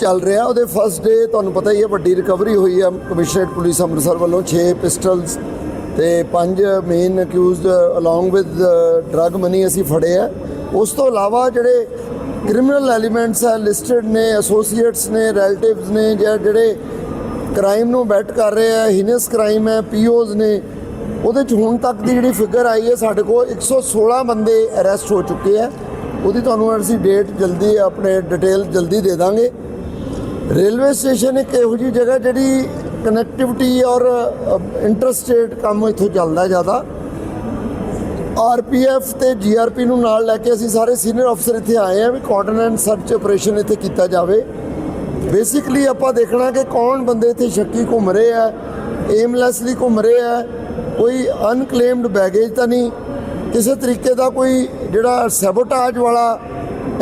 ਚੱਲ ਰਿਹਾ ਉਹਦੇ ਫਸਟ ਡੇ ਤੁਹਾਨੂੰ ਪਤਾ ਹੀ ਹੈ ਵੱਡੀ ਰਿਕਵਰੀ ਹੋਈ ਹੈ ਕਮਿਸ਼ਨਰੇਟ ਪੁਲਿਸ ਅੰਮ੍ਰਿਤਸਰ ਵੱਲੋਂ 6 ਪਿਸਟਲਸ ਤੇ 5 main accused along with drug money ਅਸੀਂ ਫੜੇ ਆ। ਉਸ ਤੋਂ ਇਲਾਵਾ ਜਿਹੜੇ ਕ੍ਰਿਮੀਨਲ ਐਲੀਮੈਂਟਸ ਹੈ ਲਿਸਟਡ ਨੇ ਐਸੋਸੀਏਟਸ ਨੇ ਰਿਲੇਟਿਵਸ ਨੇ, ਜਾਂ ਜਿਹੜੇ ਕ੍ਰਾਈਮ ਨੂੰ ਬੈਟ ਕਰ ਰਹੇ ਆ ਹੀਨਸ ਕ੍ਰਾਈਮ ਹੈ ਪੀਓਜ਼ ਨੇ, ਉਹਦੇ ਚ ਹੁਣ ਤੱਕ ਦੀ ਜਿਹੜੀ ਫਿਗਰ ਆਈ ਹੈ, ਸਾਡੇ ਕੋਲ 116 ਬੰਦੇ ਅਰੈਸਟ ਹੋ ਚੁੱਕੇ ਆ। ਉਹਦੀ ਤੁਹਾਨੂੰ ਅਸੀਂ ਡੇਟ ਜਲਦੀ, ਆਪਣੇ ਡਿਟੇਲ ਜਲਦੀ ਦੇ ਦਾਂਗੇ। ਰੇਲਵੇ ਸਟੇਸ਼ਨ ਇੱਕ ਇਹੋ ਜਿਹੀ ਜਗ੍ਹਾ ਜਿਹੜੀ ਕਨੈਕਟੀਵਿਟੀ ਔਰ ਇੰਟਰਸਟੇਟ ਕੰਮ ਇੱਥੋਂ ਚੱਲਦਾ ਜ਼ਿਆਦਾ। ਆਰਪੀਐਫ ਤੇ ਜੀਆਰਪੀ ਨੂੰ ਨਾਲ ਲੈ ਕੇ ਅਸੀਂ ਸਾਰੇ ਸੀਨੀਅਰ ਅਫਸਰ ਇੱਥੇ ਆਏ ਆ ਵੀ ਕਾਰਡਨ ਸਰਚ ਆਪਰੇਸ਼ਨ ਇੱਥੇ ਕੀਤਾ ਜਾਵੇ। ਬੇਸਿਕਲੀ ਆਪਾਂ ਦੇਖਣਾ ਕਿ ਕੌਣ ਬੰਦੇ ਇੱਥੇ ਸ਼ੱਕੀ ਘੁੰਮ ਰਹੇ ਆ ਏਮਲੈਸਲੀ ਘੁੰਮ ਰਹੇ ਆ, ਕੋਈ ਅਨਕਲੇਮਡ ਬੈਗੇਜ ਤਾਂ ਨਹੀਂ। ਕਿਸੇ ਤਰੀਕੇ ਦਾ ਕੋਈ ਜਿਹੜਾ ਸੈਬੋਟਾਜ ਵਾਲਾ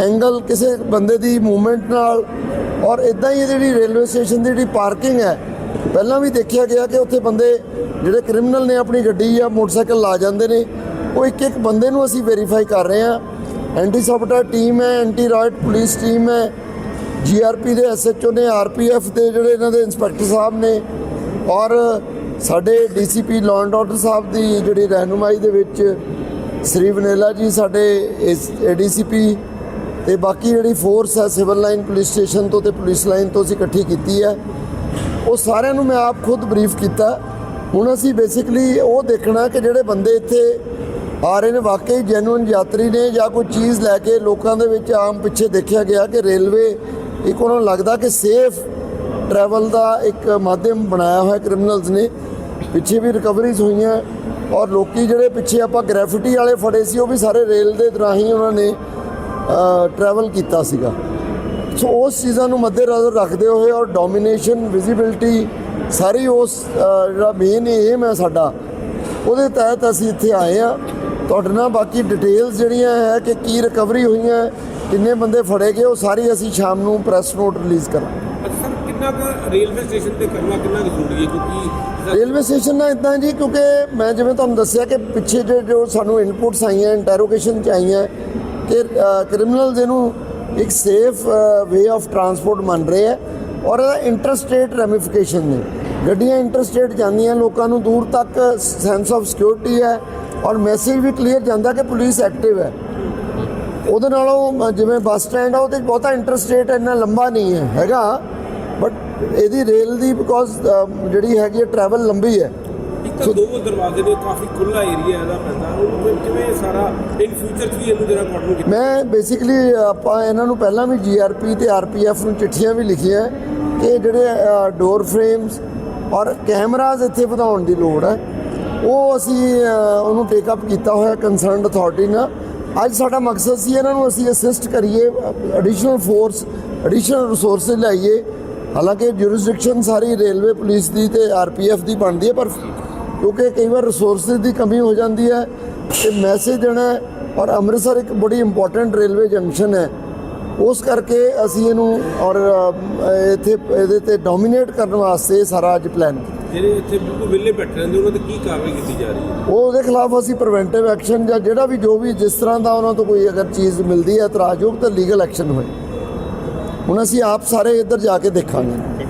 ਐਂਗਲ ਕਿਸੇ ਬੰਦੇ ਦੀ ਮੂਵਮੈਂਟ ਨਾਲ ਔਰ ਇਦਾਂ ਹੀ ਇਹ ਜਿਹੜੀ ਰੇਲਵੇ ਸਟੇਸ਼ਨ ਦੀ ਜਿਹੜੀ ਪਾਰਕਿੰਗ ਹੈ, ਪਹਿਲਾਂ ਵੀ ਦੇਖਿਆ ਗਿਆ ਕਿ ਉੱਥੇ ਬੰਦੇ ਜਿਹੜੇ ਕ੍ਰਿਮੀਨਲ ਨੇ ਆਪਣੀ ਗੱਡੀ ਜਾਂ ਮੋਟਰਸਾਈਕਲ ਲਾ ਜਾਂਦੇ ਨੇ, ਉਹ ਇੱਕ ਇੱਕ ਬੰਦੇ ਨੂੰ ਅਸੀਂ ਵੈਰੀਫਾਈ ਕਰ ਰਹੇ ਹਾਂ। ਐਂਟੀ ਸਬਟਾ ਟੀਮ ਹੈ, ਐਂਟੀ ਰਾਇਟ ਪੁਲਿਸ ਟੀਮ ਹੈ ਜੀਆਰਪੀ ਦੇ ਐਸਐਚਓ ਨੇ ਆਰਪੀਐਫ ਦੇ ਜਿਹੜੇ ਇਹਨਾਂ ਦੇ ਇੰਸਪੈਕਟਰ ਸਾਹਿਬ ਨੇ, ਔਰ ਸਾਡੇ ਡੀਸੀਪੀ ਲਾਅ ਐਂਡ ਆਰਡਰ ਸਾਹਿਬ ਦੀ ਜਿਹੜੀ ਰਹਿਨੁਮਾਈ ਦੇ ਵਿੱਚ ਸ੍ਰੀ ਵਨੇਲਾ ਜੀ, ਸਾਡੇ ਏਡੀਸੀਪੀ ਤੇ ਬਾਕੀ ਜਿਹੜੀ ਫੋਰਸ ਹੈ ਸਿਵਲ ਲਾਈਨ ਪੁਲਿਸ ਸਟੇਸ਼ਨ ਤੋਂ ਤੇ ਪੁਲਿਸ ਲਾਈਨ ਤੋਂ ਅਸੀਂ ਇਕੱਠੀ ਕੀਤੀ ਹੈ। ਉਹ ਸਾਰਿਆਂ ਨੂੰ ਮੈਂ ਆਪ ਖੁਦ ਬਰੀਫ ਕੀਤਾ। ਹੁਣ ਅਸੀਂ ਬੇਸਿਕਲੀ ਉਹ ਦੇਖਣਾ ਕਿ ਜਿਹੜੇ ਬੰਦੇ ਇੱਥੇ ਆ ਰਹੇ ਨੇ, ਵਾਕਈ ਜੈਨੂਇਨ ਯਾਤਰੀ ਨੇ ਜਾਂ ਕੋਈ ਚੀਜ਼ ਲੈ ਕੇ ਲੋਕਾਂ ਦੇ ਵਿੱਚ ਆਮ ਪਿੱਛੇ ਦੇਖਿਆ ਗਿਆ ਕਿ ਰੇਲਵੇ ਇੱਕ ਉਹਨਾਂ ਨੂੰ ਲੱਗਦਾ ਕਿ ਸੇਫ ਟਰੈਵਲ ਦਾ ਇੱਕ ਮਾਧਿਅਮ ਬਣਾਇਆ ਹੋਇਆ ਕ੍ਰਿਮੀਨਲਸ ਨੇ। ਪਿੱਛੇ ਵੀ ਰਿਕਵਰੀਜ਼ ਹੋਈਆਂ ਔਰ ਲੋਕੀ ਜਿਹੜੇ ਪਿੱਛੇ ਆਪਾਂ ਗ੍ਰੈਫਿਟੀ ਵਾਲੇ ਫੜੇ ਸੀ, ਉਹ ਵੀ ਸਾਰੇ ਰੇਲ ਦੇ ਰਾਹੀਂ ਉਹਨਾਂ ਨੇ ਟਰੈਵਲ ਕੀਤਾ ਸੀਗਾ। ਸੋ ਉਸ ਚੀਜ਼ਾਂ ਨੂੰ ਮੱਦੇਨਜ਼ਰ ਰੱਖਦੇ ਹੋਏ ਔਰ ਡੋਮੀਨੇਸ਼ਨ ਵਿਜ਼ਿਬਿਲਟੀ ਸਾਰੀ ਉਸ ਜਿਹੜਾ ਮੇਨ ਏਮ ਹੈ ਸਾਡਾ ਉਹਦੇ ਤਹਿਤ ਅਸੀਂ ਇੱਥੇ ਆਏ ਆ ਤੁਹਾਡੇ ਨਾਲ ਬਾਕੀ ਡਿਟੇਲਸ ਜਿਹੜੀਆਂ ਹੈ ਕਿ ਕੀ ਰਿਕਵਰੀ ਹੋਈਆਂ ਕਿੰਨੇ ਬੰਦੇ ਫੜੇ ਗਏ ਉਹ ਸਾਰੀ ਅਸੀਂ ਸ਼ਾਮ ਨੂੰ ਪ੍ਰੈਸ ਨੋਟ ਰਿਲੀਜ਼ ਕਰਾਂਗੇ। ਸਰ ਕਿੰਨਾ ਕੁ ਰੇਲਵੇ ਸਟੇਸ਼ਨ ਤੇ ਕਰਨਾ ਕਿੰਨਾ ਕੁ ਜ਼ਰੂਰੀ ਹੈ? ਕਿਉਂਕਿ ਰੇਲਵੇ ਸਟੇਸ਼ਨ ਨਾਲ ਇਦਾਂ ਜੀ ਕਿਉਂਕਿ ਮੈਂ ਜਿਵੇਂ ਤੁਹਾਨੂੰ ਦੱਸਿਆ ਕਿ ਪਿੱਛੇ ਜੋ ਸਾਨੂੰ ਇਨਪੁਟਸ ਆਈਆਂ ਇੰਟਰੋਗੇਸ਼ਨ ਚ ਆਈਆਂ ਕਿ ਕ੍ਰਿਮੀਨਲਸ ਇਹਨੂੰ ਇੱਕ ਸੇਫ ਵੇ ਆਫ ਟਰਾਂਸਪੋਰਟ ਮੰਨ ਰਹੇ ਆ ਔਰ ਇਹਦਾ ਇੰਟਰਸਟੇਟ ਰੈਮਿਫਿਕੇਸ਼ਨ ਨੇ। ਗੱਡੀਆਂ ਇੰਟਰਸਟੇਟ ਜਾਂਦੀਆਂ, ਲੋਕਾਂ ਨੂੰ ਦੂਰ ਤੱਕ ਸੈਂਸ ਆਫ ਸਿਕਿਉਰਿਟੀ ਹੈ ਔਰ ਮੈਸੇਜ ਵੀ ਕਲੀਅਰ ਜਾਂਦਾ ਕਿ ਪੁਲਿਸ ਐਕਟਿਵ ਹੈ। ਉਹਦੇ ਨਾਲੋਂ ਜਿਵੇਂ ਬੱਸ ਸਟੈਂਡ ਆ, ਉਹਦੇ 'ਚ ਬਹੁਤਾ ਇੰਟਰਸਟੇਟ ਇੰਨਾ ਲੰਬਾ ਨਹੀਂ ਹੈ, ਹੈਗਾ। ਬਟ ਇਹਦੀ ਰੇਲ ਦੀ ਬਿਕੋਜ਼ ਜਿਹੜੀ ਹੈਗੀ ਹੈ ਟਰੈਵਲ ਲੰਬੀ ਹੈ। ਇੱਕ ਤਾਂ ਦੋ ਦਰਵਾਜ਼ੇ ਨੇ ਕਾਫੀ ਖੁੱਲਾ ਏਰੀਆ ਇਹਦਾ ਪੈਂਦਾ। ਉਹ ਕਿਵੇਂ ਸਾਰਾ ਇਨ ਫਿਊਚਰ ਵੀ ਇਹਨੂੰ ਜਿਹੜਾ ਕਾਟਨ ਕੀਤਾ ਮੈਂ ਬੇਸਿਕਲੀ ਆਪਾਂ ਇਹਨਾਂ ਨੂੰ ਪਹਿਲਾਂ ਵੀ ਜੀਆਰਪੀ ਤੇ ਆਰਪੀਐਫ ਨੂੰ ਚਿੱਠੀਆਂ ਵੀ ਲਿਖੀਆਂ ਕਿ ਜਿਹੜੇ ਡੋਰ ਫਰੇਮਸ ਔਰ ਕੈਮਰਾਜ਼ ਇੱਥੇ ਵਧਾਉਣ ਦੀ ਲੋੜ ਹੈ। ਉਹ ਅਸੀਂ ਉਹਨੂੰ ਟੇਕ ਅਪ ਕੀਤਾ ਹੋਇਆ ਕੰਸਰਨਡ ਅਥਾਰਟੀ ਨਾਲ। ਅੱਜ ਸਾਡਾ ਮਕਸਦ ਸੀ ਇਹਨਾਂ ਨੂੰ ਅਸੀਂ ਅਸਿਸਟ ਕਰੀਏ ਐਡੀਸ਼ਨਲ ਫੋਰਸ ਐਡੀਸ਼ਨਲ ਰਿਸੋਰਸਸ ਲਾਈਏ ਹਾਲਾਂਕਿ ਜੁਰਿਸਡਿਕਸ਼ਨ ਸਾਰੀ ਰੇਲਵੇ ਪੁਲਿਸ ਦੀ ਤੇ ਆਰਪੀਐਫ ਦੀ ਬਣਦੀ ਹੈ, ਪਰ ਕਿਉਂਕਿ ਕਈ ਵਾਰ ਰਿਸੋਰਸਸ ਦੀ ਕਮੀ ਹੋ ਜਾਂਦੀ ਹੈ ਤੇ ਮੈਸੇਜ ਦੇਣਾ ਔਰ ਅੰਮ੍ਰਿਤਸਰ ਇੱਕ ਬੜੀ ਇੰਪੋਰਟੈਂਟ ਰੇਲਵੇ ਜੰਕਸ਼ਨ ਹੈ। ਉਸ ਕਰਕੇ ਅਸੀਂ ਇਹਨੂੰ ਔਰ ਇੱਥੇ ਇਹਦੇ ਤੇ ਡੋਮੀਨੇਟ ਕਰਨ ਵਾਸਤੇ ਸਾਰਾ ਅੱਜ ਪਲਾਨ ਜਿਹੜੇ ਇੱਥੇ ਬਿਲਕੁਲ ਵਿਹਲੇ ਬੈਠੇ ਰਹਿੰਦੇ ਉਹਨਾਂ ਤੇ ਕੀ ਕਾਰਵਾਈ ਕੀਤੀ ਜਾ ਰਹੀ ਹੈ? ਉਹ ਉਹਦੇ ਖਿਲਾਫ ਅਸੀਂ ਪ੍ਰੀਵੈਂਟਿਵ ਐਕਸ਼ਨ ਜਾਂ ਜਿਹੜਾ ਵੀ ਜੋ ਵੀ ਜਿਸ ਤਰ੍ਹਾਂ ਦਾ ਉਹਨਾਂ ਤੋਂ ਕੋਈ ਅਗਰ ਚੀਜ਼ ਮਿਲਦੀ ਹੈ ਇਤਰਾਜ਼ਯੋਗ ਤਾਂ ਲੀਗਲ ਐਕਸ਼ਨ ਹੋਏ। ਹੁਣ ਅਸੀਂ ਆਪ ਸਾਰੇ ਇੱਧਰ ਜਾ ਕੇ ਦੇਖਾਂਗੇ।